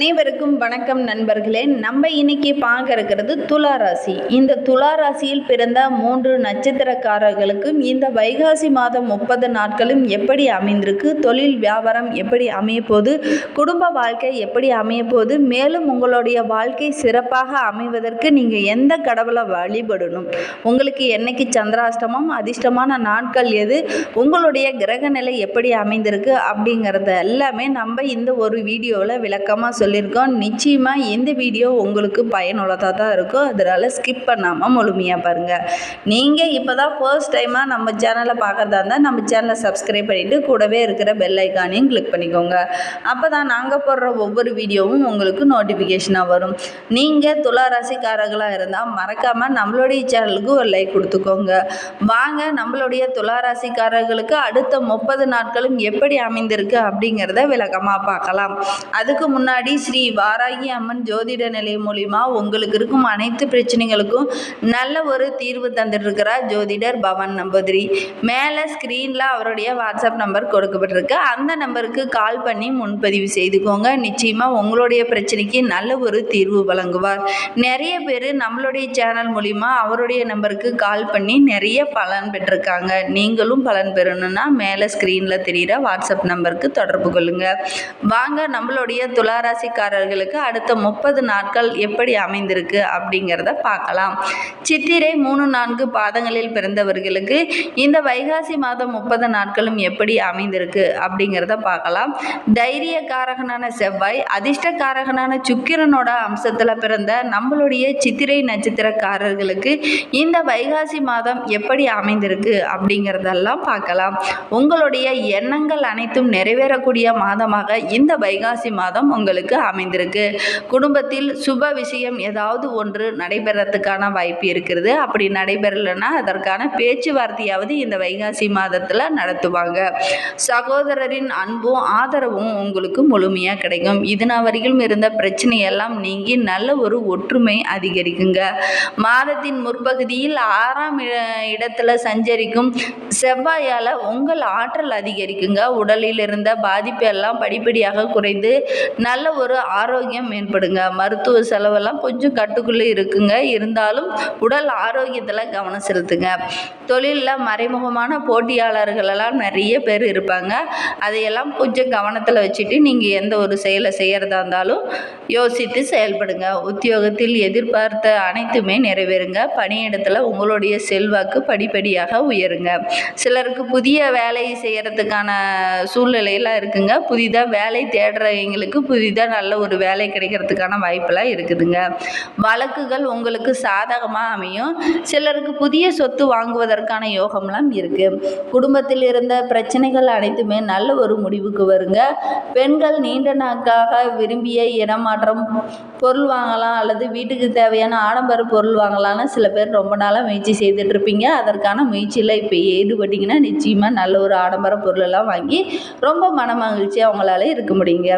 அனைவருக்கும் வணக்கம் நண்பர்களே. நம்ம இன்னைக்கு பார்க்க இருக்கிறது துலா ராசி. இந்த துலா ராசியில் பிறந்த மூன்று நட்சத்திரக்காரர்களுக்கும் இந்த வைகாசி மாதம் முப்பது நாட்களும் எப்படி அமைந்திருக்கு? தொழில் வியாபாரம் எப்படி அமையப்போது குடும்ப வாழ்க்கை எப்படி அமையப்போது மேலும் உங்களுடைய வாழ்க்கை சிறப்பாக அமைவதற்கு நீங்கள் எந்த கடவுளை வழிபடணும்? உங்களுக்கு என்னைக்கு சந்திராஷ்டமம் அதிர்ஷ்டமான நாட்கள் எது? உங்களுடைய கிரக நிலை எப்படி அமைந்திருக்கு? அப்படிங்கிறத எல்லாமே நம்ம இந்த ஒரு வீடியோவில் விளக்கமாக சொல்லியிருக்கோம். நிச்சயமாக இந்த வீடியோ உங்களுக்கு பயனுள்ளதாக தான் இருக்கும். அதனால் ஸ்கிப் பண்ணாமல் முழுமையாக பாருங்கள் நீங்கள் இப்போ தான் ஃபர்ஸ்ட் டைமாக நம்ம சேனலை பார்க்குறதா இருந்தால் நம்ம சேனலை சப்ஸ்கிரைப் பண்ணிவிட்டு கூடவே இருக்கிற பெல் ஐக்கானையும் கிளிக் பண்ணிக்கோங்க. அப்போ தான் நாங்கள் போடுற ஒவ்வொரு வீடியோவும் உங்களுக்கு நோட்டிஃபிகேஷனாக வரும். நீங்கள் துளாராசிக்காரர்களாக இருந்தால் மறக்காமல் நம்மளுடைய சேனலுக்கு ஒரு லைக் கொடுத்துக்கோங்க. வாங்க நம்மளுடைய துளாராசிக்காரர்களுக்கு அடுத்த முப்பது நாட்களும் எப்படி அமைந்திருக்கு அப்படிங்கிறத விளக்கமாக பார்க்கலாம். அதுக்கு முன்னாடி ஸ்ரீ வாராகி அம்மன் ஜோதிட நிலையம் மூலிமா உங்களுக்கு இருக்கும் அனைத்து பிரச்சனைகளுக்கும் நல்ல ஒரு தீர்வு தந்துட்டுருக்கிறார் ஜோதிடர் பவன் நம்பூதிரி. மேலே ஸ்க்ரீனில் அவருடைய வாட்ஸ்அப் நம்பர் கொடுக்கப்பட்டிருக்கு. அந்த நம்பருக்கு கால் பண்ணி முன்பதிவு செய்துக்கோங்க. நிச்சயமாக உங்களுடைய பிரச்சனைக்கு நல்ல ஒரு தீர்வு வழங்குவார். நிறைய பேர் நம்மளுடைய சேனல் மூலிமா அவருடைய நம்பருக்கு கால் பண்ணி நிறைய பலன் பெற்றிருக்காங்க. நீங்களும் பலன் பெறணும்னா மேலே ஸ்க்ரீனில் தெரிகிற வாட்ஸ்அப் நம்பருக்கு தொடர்பு கொள்ளுங்கள் வாங்க நம்மளுடைய ராசிக்காரர்களுக்கு அடுத்த முப்பது நாட்கள் எப்படி அமைந்திருக்கு அப்படிங்கிறத பார்க்கலாம். சித்திரை மூணு நான்கு பாதங்களில் பிறந்தவர்களுக்கு இந்த வைகாசி மாதம் முப்பது நாட்களும் எப்படி அமைந்திருக்கு அப்படிங்கிறத பார்க்கலாம். தைரியக்காரகனான செவ்வாய் அதிர்ஷ்டக்காரகனான சுக்கிரனோட அம்சத்தில் பிறந்த நம்மளுடைய சித்திரை நட்சத்திரக்காரர்களுக்கு இந்த வைகாசி மாதம் எப்படி அமைந்திருக்கு அப்படிங்கிறதெல்லாம் பார்க்கலாம். உங்களுடைய எண்ணங்கள் அனைத்தும் நிறைவேறக்கூடிய மாதமாக இந்த வைகாசி மாதம் உங்களுக்கு அமைந்திருக்கு குடும்பத்தில் சுப விஷயம் ஏதாவது ஒன்று நடைபெறத்துக்கான வாய்ப்பு இருக்கிறது. அப்படி நடைபெறலைன்னா அதற்கான பேச்சுவார்த்தையாவது இந்த வைகாசி மாதத்தில் நடத்துவாங்க. சகோதரரின் அன்பும் ஆதரவும் உங்களுக்கு முழுமையாக கிடைக்கும். இதுனா வரையிலும் இருந்த பிரச்சனையெல்லாம் நீங்கி நல்ல ஒரு ஒற்றுமை அதிகரிக்குங்க. மாதத்தின் முற்பகுதியில் ஆறாம் இடத்துல சஞ்சரிக்கும் செவ்வாயால் உங்கள் ஆற்றல் அதிகரிக்குங்க. உடலில் இருந்த பாதிப்பு எல்லாம் படிப்படியாக குறைந்து நல்ல ஒரு ஆரோக்கியம் மேம்படுங்க. மருத்துவ செலவெல்லாம் கொஞ்சம் கட்டுக்குள்ளே இருக்குங்க. இருந்தாலும் உடல் ஆரோக்கியத்தில் கவனம் செலுத்துங்க. தொழிலில் மறைமுகமான போட்டியாளர்களெல்லாம் நிறைய பேர் இருப்பாங்க. அதையெல்லாம் கொஞ்சம் கவனத்தில் வச்சுட்டு நீங்கள் எந்த ஒரு செயலை செய்கிறதா இருந்தாலும் யோசித்து செயல்படுங்க. உத்தியோகத்தில் எதிர்பார்த்த அனைத்துமே நிறைவேறுங்க. பணியிடத்தில் உங்களுடைய செல்வாக்கு படிப்படியாக உயருங்க. சிலருக்கு புதிய வேலை செய்கிறதுக்கான சூழ்நிலையெல்லாம் இருக்குங்க. புதிதாக வேலை தேடுறவங்களுக்கு புதிதாக நல்ல ஒரு வேலை கிடைக்கிறதுக்கான வாய்ப்பெல்லாம் இருக்குதுங்க. வழக்குகள் உங்களுக்கு சாதகமாக அமையும். சிலருக்கு புதிய சொத்து வாங்குவதற்கான யோகம்லாம் இருக்குது குடும்பத்தில் இருந்த பிரச்சனைகள் அனைத்துமே நல்ல ஒரு முடிவுக்கு வருங்க. பெண்கள் நீண்ட நாட்காக விரும்பிய இடமாற்றம் பொருள் வாங்கலாம் அல்லது வீட்டுக்கு தேவையான ஆடம்பர பொருள் வாங்கலாம்னு சில பேர் ரொம்ப நாளாக முயற்சி செய்துட்டு இருப்பீங்க அதற்கான முயற்சியில் இப்போ ஈடுபட்டிங்கன்னா நிச்சயமாக நல்ல ஒரு ஆடம்பர பொருளெல்லாம் வாங்கி ரொம்ப மன மகிழ்ச்சியாக அவங்களால இருக்க முடியுங்க.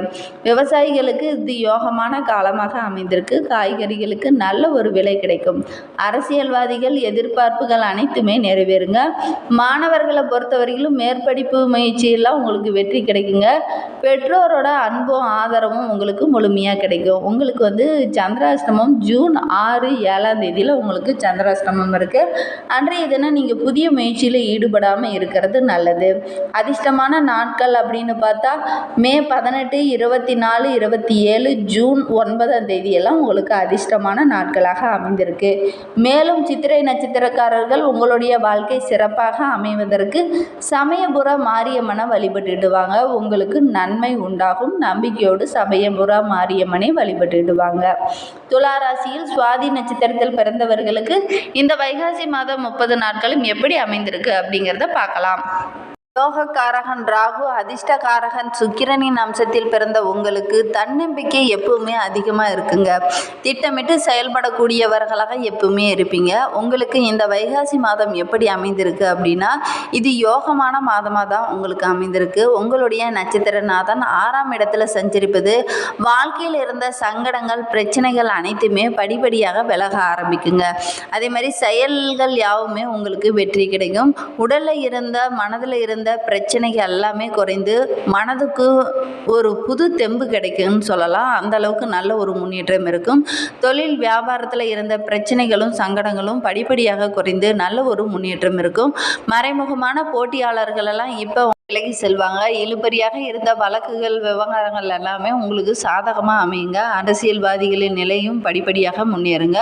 விவசாயிகள் காய்கறிகளுக்கு இது யோகமான காலமாக அமைந்திருக்கு. காய்கறிகளுக்கு நல்ல ஒரு விலை கிடைக்கும். அரசியல்வாதிகள் எதிர்பார்ப்புகள் அனைத்துமே நிறைவேறுங்க. மாணவர்களை பொறுத்தவரையிலும் மேற்படிப்பு முயற்சியெல்லாம் உங்களுக்கு வெற்றி கிடைக்குங்க. பெற்றோரோட அன்பும் ஆதரவும் உங்களுக்கு முழுமையாக கிடைக்கும். உங்களுக்கு வந்து சந்திராஷ்டமம் ஜூன் ஆறு ஏழாம் தேதியில் உங்களுக்கு சந்திராஷ்டமம் இருக்குது அன்றைய தினம் நீங்கள் புதிய முயற்சியில் ஈடுபடாமல் இருக்கிறது நல்லது. அதிர்ஷ்டமான நாட்கள் அப்படின்னு பார்த்தா மே பதினெட்டு இருபத்தி நாலு இருபத்தி ஏழு ஜூன் ஒன்பதாம் தேதியெல்லாம் உங்களுக்கு அதிர்ஷ்டமான நாட்களாக அமைந்திருக்கு. மேலும் சித்திரை நட்சத்திரக்காரர்கள் உங்களுடைய வாழ்க்கை சிறப்பாக அமைவதற்கு சமயபுர மாரியம்மனை வழிபட்டுடுவாங்க. உங்களுக்கு நன்மை உண்டாகும். நம்பிக்கையோடு சமயபுர மாரியம்மனை வழிபட்டுடுவாங்க. துளாராசியில் சுவாதி நட்சத்திரத்தில் பிறந்தவர்களுக்கு இந்த வைகாசி மாதம் முப்பது நாட்களும் எப்படி அமைந்திருக்கு அப்படிங்கிறத பார்க்கலாம். யோகக்காரகன் ராகு அதிர்ஷ்டகாரகன் சுக்கிரனின் அம்சத்தில் பிறந்த உங்களுக்கு தன்னம்பிக்கை எப்பவுமே அதிகமாக இருக்குங்க. திட்டமிட்டு செயல்படக்கூடியவர்களாக எப்பவுமே இருப்பீங்க. உங்களுக்கு இந்த வைகாசி மாதம் எப்படி அமைந்திருக்கு அப்படின்னா இது யோகமான மாதமாக தான் உங்களுக்கு அமைந்திருக்கு. உங்களுடைய நட்சத்திரநாதன் ஆறாம் இடத்துல சஞ்சரிப்பது வாழ்க்கையில் இருந்த சங்கடங்கள் பிரச்சனைகள் அனைத்துமே படிப்படியாக விலக ஆரம்பிக்குங்க. அதே மாதிரி செயல்கள் யாவுமே உங்களுக்கு வெற்றி கிடைக்கும். உடலில் இருந்த மனதில் இருந்த இருந்த பிரச்சனைகள் எல்லாமே குறைந்து மனதுக்கு ஒரு புது தெம்பு கிடைக்கும்னு சொல்லலாம். அந்த அளவுக்கு நல்ல ஒரு முன்னேற்றம் இருக்கும். தொழில் வியாபாரத்தில் இருந்த பிரச்சனைகளும் சங்கடங்களும் படிப்படியாக குறைந்து நல்ல ஒரு முன்னேற்றம் இருக்கும். மறைமுகமான போட்டியாளர்களெல்லாம் இப்போ விலகி செல்வாங்க. இழுபறியாக இருந்த வழக்குகள் விவகாரங்கள் எல்லாமே உங்களுக்கு சாதகமாக அமையுங்க. அரசியல்வாதிகளின் நிலையும் படிப்படியாக முன்னேறுங்க.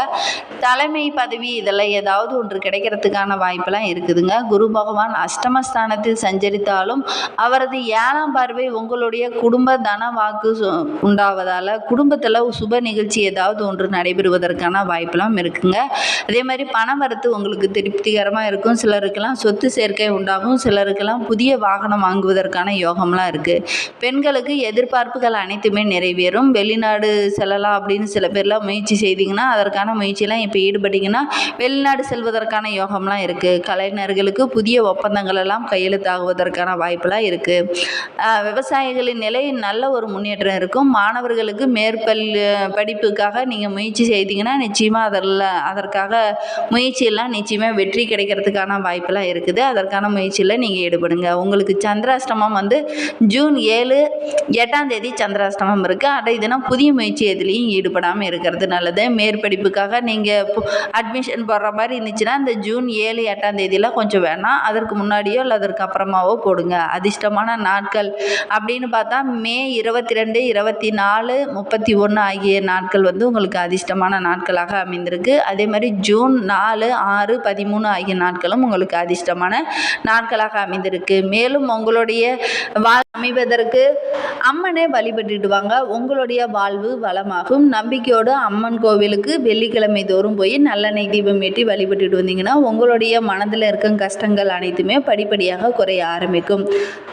தலைமை பதவி இதெல்லாம் ஏதாவது ஒன்று கிடைக்கிறதுக்கான வாய்ப்பெல்லாம் இருக்குதுங்க. குரு பகவான் அஷ்டமஸ்தானத்தில் சஞ்சரித்தாலும் அவரது ஏழாம் பார்வை உங்களுடைய குடும்ப தன வாக்கு உண்டாவதால் குடும்பத்தில் சுப நிகழ்ச்சி ஏதாவது ஒன்று நடைபெறுவதற்கான வாய்ப்பெல்லாம் இருக்குங்க. அதே மாதிரி பண வரத்து உங்களுக்கு திருப்திகரமாக இருக்கும். சிலருக்கெல்லாம் சொத்து சேர்க்கை உண்டாகும். சிலருக்கெல்லாம் புதிய வாகனம் வாங்குவதற்கான யோகம்லாம் இருக்குது பெண்களுக்கு எதிர்பார்ப்புகள் அனைத்துமே நிறைவேறும். வெளிநாடு செல்லலாம் அப்படின்னு சில பேர்லாம் முயற்சி செய்தீங்கன்னா அதற்கான முயற்சியெலாம் இப்போ ஈடுபட்டிங்கன்னா வெளிநாடு செல்வதற்கான யோகம்லாம் இருக்குது கலைஞர்களுக்கு புதிய ஒப்பந்தங்கள் எல்லாம் கையெழுத்தாகுவதற்கான வாய்ப்பெல்லாம் இருக்குது விவசாயிகளின் நிலை நல்ல ஒரு முன்னேற்றம் இருக்கும். மாணவர்களுக்கு மேற்பல் படிப்புக்காக நீங்கள் முயற்சி செய்தீங்கன்னா நிச்சயமாக அதில் அதற்காக முயற்சியெல்லாம் நிச்சயமாக வெற்றி கிடைக்கிறதுக்கான வாய்ப்பெல்லாம் இருக்குது. அதற்கான முயற்சியில் நீங்கள் ஈடுபடுங்க. உங்களுக்கு சந்திராஷ்டமம் வந்து ஜூன் ஏழு எட்டாம் தேதி சந்திராஷ்டமம் இருக்குது அட தினம் புதிய முயற்சி எதுலேயும் ஈடுபடாமல் இருக்கிறது நல்லது. மேற்படிப்புக்காக நீங்கள் அட்மிஷன் போடுற மாதிரி இருந்துச்சுன்னா இந்த ஜூன் ஏழு எட்டாம் தேதியில் கொஞ்சம் வேணாம். அதற்கு முன்னாடியோ இல்லை அதற்கு அப்புறமாவோ போடுங்க. அதிர்ஷ்டமான நாட்கள் அப்படின்னு பார்த்தா மே இருபத்தி ரெண்டு இருபத்தி நாலு முப்பத்தி ஒன்று ஆகிய நாட்கள் வந்து உங்களுக்கு அதிர்ஷ்டமான நாட்களாக அமைந்திருக்கு. அதே மாதிரி ஜூன் நாலு ஆறு பதிமூணு ஆகிய நாட்களும் உங்களுக்கு அதிர்ஷ்டமான நாட்களாக அமைந்திருக்கு. மேலும் உங்களுடைய வாழ் அமைவதற்கு அம்மனை வழிபட்டுடுவாங்க. உங்களுடைய வாழ்வு வளமாகும். நம்பிக்கையோடு அம்மன் கோவிலுக்கு வெள்ளிக்கிழமை தோறும் போய் நல்லெண்ணெய் தீபம் ஏற்றி வழிபட்டுட்டு வந்தீங்கன்னா உங்களுடைய மனதில் இருக்கும் கஷ்டங்கள் அனைத்துமே படிப்படியாக குறைய ஆரம்பிக்கும்.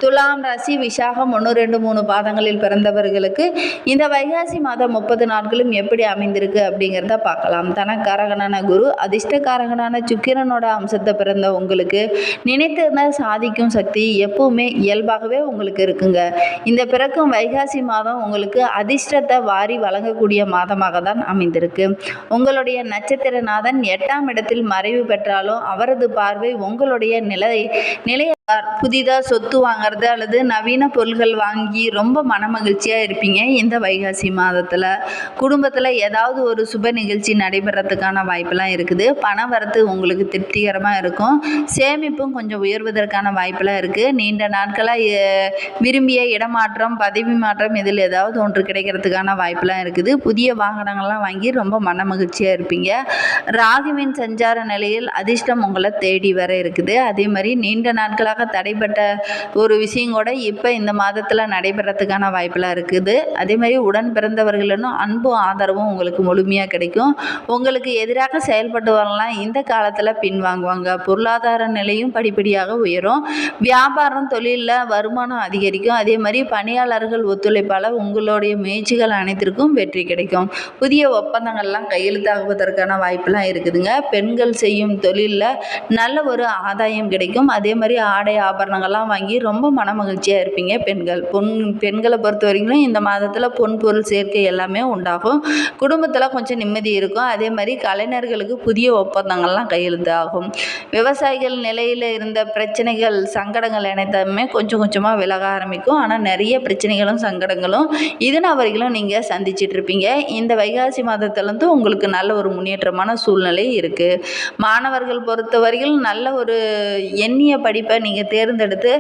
துலாம் ராசி விசாகம் ஒன்று ரெண்டு மூணு பாதங்களில் பிறந்தவர்களுக்கு இந்த வைகாசி மாதம் முப்பது நாட்களும் எப்படி அமைந்திருக்கு அப்படிங்கிறத பார்க்கலாம். தனக்காரகனான குரு அதிர்ஷ்டக்காரகனான சுக்கிரனோட அம்சத்தை பிறந்த உங்களுக்கு நினைத்திருந்தால் சாதிக்கும் சக்தி எப்போ எப்பவுமே இயல்பாகவே உங்களுக்கு இருக்குங்க. இந்த பிறக்கும் வைகாசி மாதம் உங்களுக்கு அதிர்ஷ்டத்தை வாரி வழங்கக்கூடிய மாதமாக தான் அமைந்திருக்கு. உங்களுடைய நட்சத்திரநாதன் எட்டாம் இடத்தில் மறைவு பெற்றாலும் அவரது பார்வை உங்களுடைய நிலை நிலைய புதிதாக சொத்து வாங்குறது அல்லது நவீன பொருள்கள் வாங்கி ரொம்ப மனமகிழ்ச்சியாக இருப்பீங்க. இந்த வைகாசி மாதத்தில் குடும்பத்தில் ஏதாவது ஒரு சுப நிகழ்ச்சி நடைபெறத்துக்கான வாய்ப்பெல்லாம் இருக்குது. பணம் வரத்து உங்களுக்கு திருப்திகரமாக இருக்கும். சேமிப்பும் கொஞ்சம் உயர்வதற்கான வாய்ப்பெல்லாம் இருக்குது நீண்ட நாட்களாக விரும்பிய இடமாற்றம் பதவி மாற்றம் இதில் ஏதாவது ஒன்று கிடைக்கிறதுக்கான வாய்ப்பெல்லாம் இருக்குது. புதிய வாகனங்கள்லாம் வாங்கி ரொம்ப மனமகிழ்ச்சியாக இருப்பீங்க. ராகுவின் சஞ்சார நிலையில் அதிர்ஷ்டம் உங்களை தேடி வர இருக்குது. அதே மாதிரி நீண்ட நாட்களாக தடைப்பட்ட ஒரு விஷயம் கூட இப்போ இந்த மாதத்தில் நடைபெறத்துக்கான வாய்ப்பெல்லாம் இருக்குது. அதே மாதிரி உடன் பிறந்தவர்களும் அன்பும் ஆதரவும் உங்களுக்கு முழுமையாக கிடைக்கும். உங்களுக்கு எதிராக செயல்பட்டு வரலாம் இந்த காலத்தில் பின்வாங்குவாங்க பொருளாதார நிலையும் படிப்படியாக உயரும். வியாபாரம் தொழிலில் வருமானம் அதிகரிக்கும். அதே மாதிரி பணியாளர்கள் ஒத்துழைப்பால் உங்களுடைய முயற்சிகள் அனைத்திற்கும் வெற்றி கிடைக்கும். புதிய ஒப்பந்தங்கள்லாம் கையெழுத்தாகுவதற்கான வாய்ப்பெல்லாம் இருக்குதுங்க. பெண்கள் செய்யும் தொழிலில் நல்ல ஒரு ஆதாயம் கிடைக்கும். அதே மாதிரி ஆடை ஆபரணங்கள்லாம் வாங்கி ரொம்ப மனமகிழ்ச்சியாக இருப்பீங்க. பெண்கள் பொன் பெண்களை பொறுத்த வரைக்கும் இந்த மாதத்தில் பொன் பொருள் சேர்க்கை எல்லாமே உண்டாகும். குடும்பத்தில் கொஞ்சம் நிம்மதி இருக்கும். அதே மாதிரி கலைஞர்களுக்கு புதிய ஒப்பந்தங்கள்லாம் கையெழுத்து ஆகும். விவசாயிகள் நிலையில் இருந்த பிரச்சனைகள் சங்கடங்கள் அனைத்துமே கொஞ்சம் கொஞ்சமாக விலக ஆரம்பிக்கும். ஆனால் நிறைய பிரச்சனைகளும் சங்கடங்களும் இதனால் வரைக்கும் நீங்கள் சந்திச்சிட்டு இருப்பீங்க. இந்த வைகாசி மாதத்துலேருந்து உங்களுக்கு நல்ல ஒரு முன்னேற்றமான சூழ்நிலை இருக்குது மாணவர்கள் பொறுத்தவரையில் நல்ல ஒரு எண்ணிய படிப்பை நீங்கள் நீங்கள் தேர்ந்தெடுத்து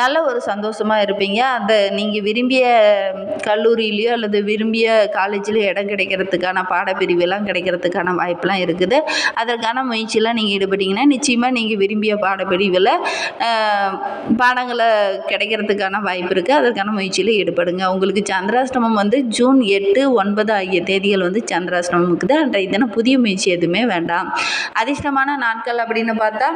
நல்ல ஒரு சந்தோஷமாக இருப்பீங்க. அந்த நீங்கள் விரும்பிய கல்லூரியிலையோ அல்லது விரும்பிய காலேஜ்லேயோ இடம் கிடைக்கிறதுக்கான பாடப்பிரிவெல்லாம் கிடைக்கிறதுக்கான வாய்ப்பெலாம் இருக்குது. அதற்கான முயற்சியெலாம் நீங்கள் ஈடுபட்டிங்கன்னா நிச்சயமாக நீங்கள் விரும்பிய பாடப்பிரிவில் பாடங்களை கிடைக்கிறதுக்கான வாய்ப்பு இருக்குது அதற்கான முயற்சியில் ஈடுபடுங்க. உங்களுக்கு சந்திராஷ்டமம் வந்து ஜூன் எட்டு ஒன்பது ஆகிய தேதிகள் வந்து சந்திராஷ்டமம் இருக்குது. அன்றைய தினம் புதிய முயற்சி எதுவுமே வேண்டாம். அதிர்ஷ்டமான நாட்கள் அப்படின்னு பார்த்தா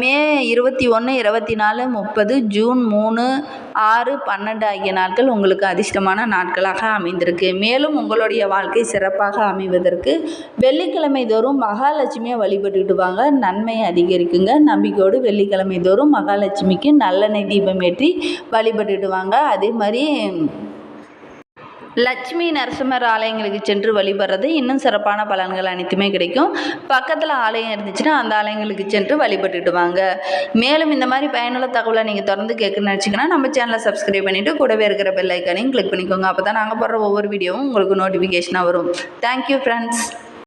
மே இருபத்தி ஒன்று இருபத்தி நாலு முப்பது ஜூன் மூணு ஆறு பன்னெண்டு ஆகிய நாட்கள் உங்களுக்கு அதிர்ஷ்டமான நாட்களாக அமைந்திருக்கு. மேலும் உங்களுடைய வாழ்க்கை சிறப்பாக அமைவதற்கு வெள்ளிக்கிழமை தோறும் மகாலட்சுமியை வழிபட்டுட்டு வாங்க. நன்மை அதிகரிக்குங்க. நம்பிக்கையோடு வெள்ளிக்கிழமை தோறும் மகாலட்சுமிக்கு நல்லெண்ணெய் தீபம் ஏற்றி வழிபட்டுட்டு வாங்க. அதே மாதிரி லட்சுமி நரசிம்மர் ஆலயங்களுக்கு சென்று வழிபடுறது இன்னும் சிறப்பான பலன்கள் அனைத்துமே கிடைக்கும். பக்கத்தில் ஆலயம் இருந்துச்சுன்னா அந்த ஆலயங்களுக்கு சென்று வழிபட்டுட்டு வாங்க மேலும் இந்த மாதிரி பயனுள்ள தகவலை நீங்கள் தொடர்ந்து கேட்கணும்னு நினச்சிங்கன்னா நம்ம சேனலை சப்ஸ்கிரைப் பண்ணிவிட்டு கூடவே இருக்கிற பெல் ஐக்கானையும் கிளிக் பண்ணிக்கோங்க. அப்போ தான் நாங்கள் போடுற ஒவ்வொரு வீடியோவும் உங்களுக்கு நோட்டிஃபிகேஷனாக வரும். Thank you friends